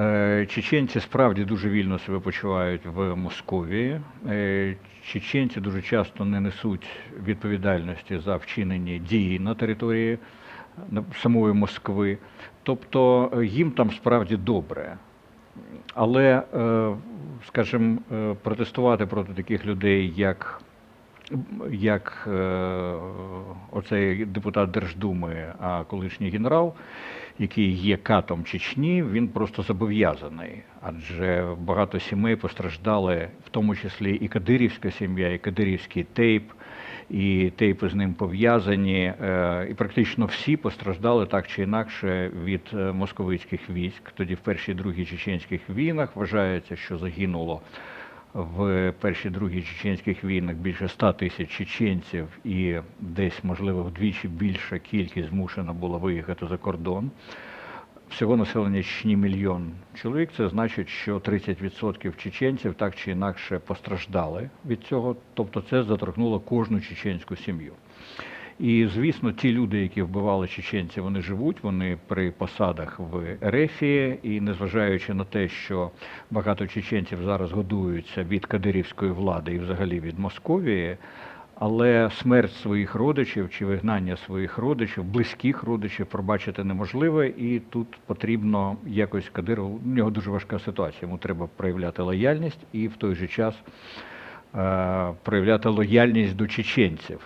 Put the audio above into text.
Е, Чеченці справді дуже вільно себе почувають в Московії. Е, Чеченці дуже часто не несуть відповідальності за вчинені дії на території самої Москви. Тобто е, їм там справді добре. Але, скажімо, протестувати проти таких людей, як, як е, оцей депутат Держдуми, а колишній генерал, який є катом Чечні, він просто зобов'язаний. Адже багато сімей постраждали, в тому числі і Кадирівська сім'я, і Кадирівський тейп, і тейпи з ним пов'язані. е, І практично всі постраждали так чи інакше від е, московицьких військ. Тоді в першій і другій чеченських війнах вважається, що загинуло в першій другій чеченських війнах більше 100 тисяч чеченців, і десь, можливо, вдвічі більша кількість змушена була виїхати за кордон. Всього населення Чечні мільйон чоловік. Це значить, що 30% чеченців так чи інакше постраждали від цього. Тобто це заторкнуло кожну чеченську сім'ю. І звісно, ті люди, які вбивали чеченців, вони живуть, вони при посадах в Ерефії, і незважаючи на те, що багато чеченців зараз годуються від кадирівської влади і взагалі від Московії, але смерть своїх родичів чи вигнання своїх родичів, близьких родичів пробачити неможливо, і тут потрібно якось Кадирову, у нього дуже важка ситуація. Йому треба проявляти лояльність і в той же час е, проявляти лояльність до чеченців.